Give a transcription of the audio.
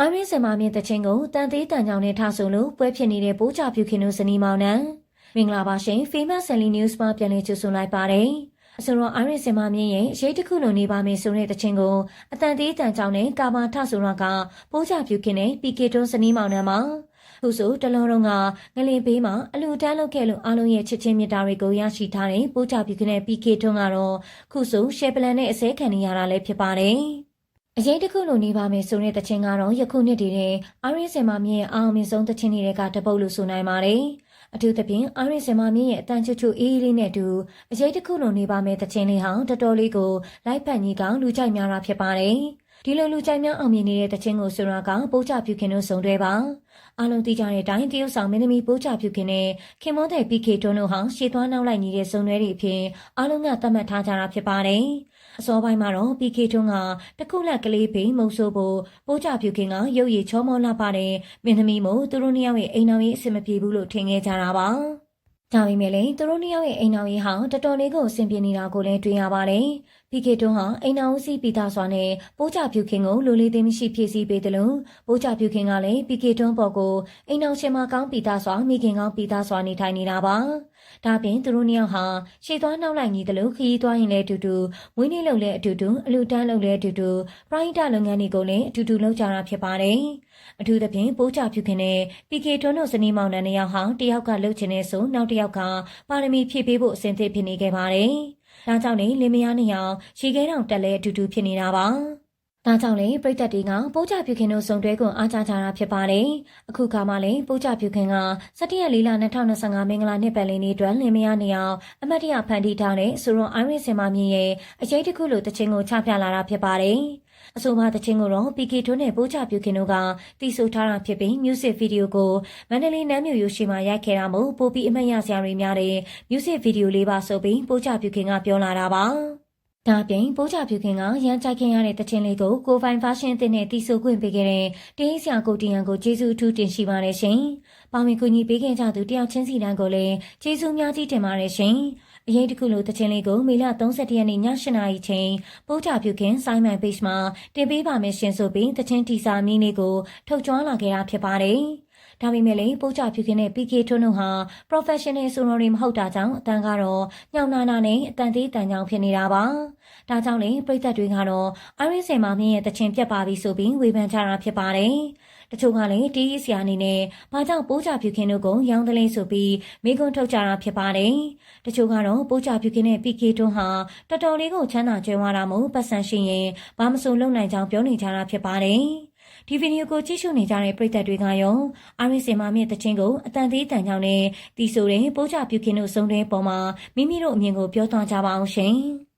အာရင်းစင်မာမြင့်တချင်းကိုတန်သေးတန်ကြောင်နဲ့ထားဆိုလို့ပွဲဖြစ်နေတဲ့ပိုးချပြူခင်တို့ဇနီးမောင်နှံမင်္ဂလာပါရှင် Famous Sally News မှာပြန်လည်ကြိုဆိုလိုက်ပါတယ်အဆိုတော့အာရင်းစင်မာမြင့်ရဲ့အရေးတစ်ခုလိုနေပါမယ်ဆိုတဲ့တချင်းကိုအတန်သေးတန်ကြောင်နဲ့ကာမာထဆိုတော့ကပိုးချပြူခင်နဲ့ PK တို့ဇနီးမောင်နှံမှာခုဆိုတလုံးလုံးကငလင်ပေးမှာအလူတန်းလုပ်ခဲ့လို့အားလုံးရဲ့ချစ်ချင်းမြတ်တာတွေကိုရရှိထားတဲ့ပိုးချပြူခင်နဲ့ PK တို့ကတော့ခုဆိုရှယ်ပလန်နဲ့အစဲခံနေရတာလည်းဖြစ်ပါတယ်။ အရေးတစ်ခုလိုနေပါမယ်ဆိုတဲ့တခြင်းကတော့ယခုနှစ်တည်းနဲ့အာရင်းစင်မာမြင့်ရဲ့အအောင်မြင်ဆုံးတခြင်းတွေကတပုတ်လို့ဆိုနိုင်ပါတယ်။အထူးသဖြင့်အာရင်းစင်မာမြင့်ရဲ့အတန်ချွတ်ချွတ်အေးအေးလေးနဲ့အတူအရေးတစ်ခုလိုနေပါမယ်တခြင်းလေးဟာတော်တော်လေးကိုလိုက်ဖက်ကြီးကောင်လူကြိုက်များတာဖြစ်ပါတယ်။ ဒီလိုလူကြိုက်များအောင်မြင်နေတဲ့တခြင်းကိုဆိုရကပိုးချပြူခင်တို့စုံတွဲပါ။အားလုံးသိကြတဲ့အတိုင်းတရုတ်ဆောင်မင်းသမီးပိုးချပြူခင်နဲ့ခင်မွန်းတဲ့ PK တွန်းတို့ဟာရှေ့သွားနောက်လိုက်နေတဲ့စုံတွဲတွေအဖြစ်အားလုံးကသတ်မှတ်ထားကြတာဖြစ်ပါတယ်။အစောပိုင်းမှာတော့ PK ထွန်းကတခုလက်ကလေးပိန်မုံဆိုးဖို့ပိုးကြပြူခင်ကရုပ်ရည်ချောမောလှပတဲ့မင်းသမီးမို့သူတို့နှစ်ယောက်ရဲ့အိမ်တော်ရေးအဆင်မပြေဘူးလို့ထင်ခဲ့ကြတာပါ။ ဒါပေမဲ့လည်းသူတို့နှစ်ယောက်ရဲ့အိမ်တော်ရေးဟာတော်တော်လေးကိုအဆင်ပြေနေတာကိုလည်းတွေ့ရပါတယ်။ PK ထွန်းဟာအိမ်တော်ဦးစီးပြီးသားစွာနဲ့ပိုးကြပြူခင်ကိုလူလေးသိမ်းမရှိဖြည့်ဆည်းပေးတယ်လို့ပိုးကြပြူခင်ကလည်း PK ထွန်းပေါ်ကိုအိမ်တော်ရှင်မကောင်းပြီးသားစွာမိခင်ကောင်းပြီးသားစွာနေထိုင်နေတာပါ။ဒါပြင်သူတို့နှစ်ယောက်ဟာရှေ့သွားနောက်လိုက်ညီတယ်လို့ခရီးသွားရင်လည်းအတူတူမွေးနေ့လုံလည်းအတူတူအလူတန်းလုံလည်းအတူတူပရိုင်းတာလုပ်ငန်းတွေကိုလည်းအတူတူလုပ်ကြတာဖြစ်ပါတယ်။အထူးသဖြင့်ပိုးချဖြူခင်နဲ့ PK ထွန်းတို့ဇနီးမောင်နှံနှစ်ယောက်ဟာတယောက်ကလှုပ်ချင်နေဆိုနောက်တစ်ယောက်ကပါရမီဖြည့်ပေးဖို့အဆင်သင့်ဖြစ်နေခဲ့ပါတယ်။ဒါကြောင့်လေလင်မယားနှစ်ယောက်ရေခဲတောင်တက်လဲအတူတူဖြစ်နေတာပါ။ ဒါကြောင့်လေပြိတ္တတွေကပိုးကြပြုခင်တို့စုံတွဲကိုအားကြကြတာဖြစ်ပါတယ်။အခုခါမှလည်းပိုးကြပြုခင်က17ရက်4လ2025မင်္ဂလာနှစ်ပတ်လည်နေ့အတွက်လင်မယားနေအောင်အမတ်တရဖန်တီးထားတဲ့ဆိုရွန်အိုင်းရစ်စင်မမြင့်ရဲ့အရေးတစ်ခုလိုတခြင်းကိုချပြလာတာဖြစ်ပါတယ်။အဆိုပါတခြင်းကိုတော့ PK ထွန်းနဲ့ပိုးကြပြုခင်တို့ကတီးဆိုထားတာဖြစ်ပြီး music video ကိုမန္တလေးနမ်းမြို့ရိုးရှိမှာရိုက်ခဲ့တာမို့ပိုပြီးအမှတ်ရစရာတွေများတဲ့ music video လေးပါဆိုပြီးပိုးကြပြုခင်ကပြောလာတာပါ။ ဒါအပြင်ပိုးချဖြူခင်ကရန်ကြိုက်ခင်ရတဲ့တခြင်းလေးကိုကိုပိုင်ဖာရှင်အသစ်နဲ့တီးဆိုခွင့်ပေးခဲ့တဲ့တင်းဆရာကိုတီယန်ကိုကျေးဇူးအထူးတင်ရှိပါတယ်ရှင်။ပါဝင်ကူညီပေးခဲ့ကြသူတယောက်ချင်းစီတိုင်းကိုလည်းကျေးဇူးများကြီးတင်ပါတယ်ရှင်။အရေးတစ်ခုလိုတခြင်းလေးကိုမေလ31ရက်နေ့ည8:00နာရီချိန်ပိုးချဖြူခင်စိုင်းမိုင် page မှာတင်ပေးပါမယ်ရှင်ဆိုပြီးတခြင်းတီစာမီးလေးကိုထုတ်ကြွားလာခဲ့တာဖြစ်ပါတယ်။ ဒါပေမဲ့လည်းပိုးချဖြူခင်နဲ့ PK ထွန်းတို့ဟာ professional ဆိုတော်တွေမဟုတ်တာကြောင့်အတန်းကတော့ညောင်နာနာနဲ့အတန်သေးတန်ကြောင်ဖြစ်နေတာပါ။ဒါကြောင့်လေပြည်သက်တွေကတော့အရင်းစင်မာမင်းရဲ့တချင်ပြတ်ပါပြီဆိုပြီးဝေဖန်ကြတာဖြစ်ပါတယ်။တချို့ကလည်းတီးရီဆရာအနေနဲ့ဘာကြောင့်ပိုးချဖြူခင်တို့ကိုရောင်းတလဲဆိုပြီးမိကွန်းထုတ်ကြတာဖြစ်ပါတယ်။တချို့ကတော့ပိုးချဖြူခင်နဲ့ PK တွန်းဟာတော်တော်လေးကိုချမ်းသာကြွယ်ဝတာမို့ပတ်စံရှိရင်ဘာမဆိုလုပ်နိုင်ကြောင်းပြောနေကြတာဖြစ်ပါတယ်။ ဒီဗီဒီယိုကိုကြည့်ရှုနေကြတဲ့ပရိသတ်တွေကရောအာရင်းစင်မာမြင့်တချင်းကိုအတန်သေးတန်ကြောင်နဲ့တီဆိုတဲ့ပိုးကြပြုခင်တို့စုံတဲ့ပုံမှာမိမိတို့အမြင်ကိုပြောသွားကြပါအောင်ရှင်။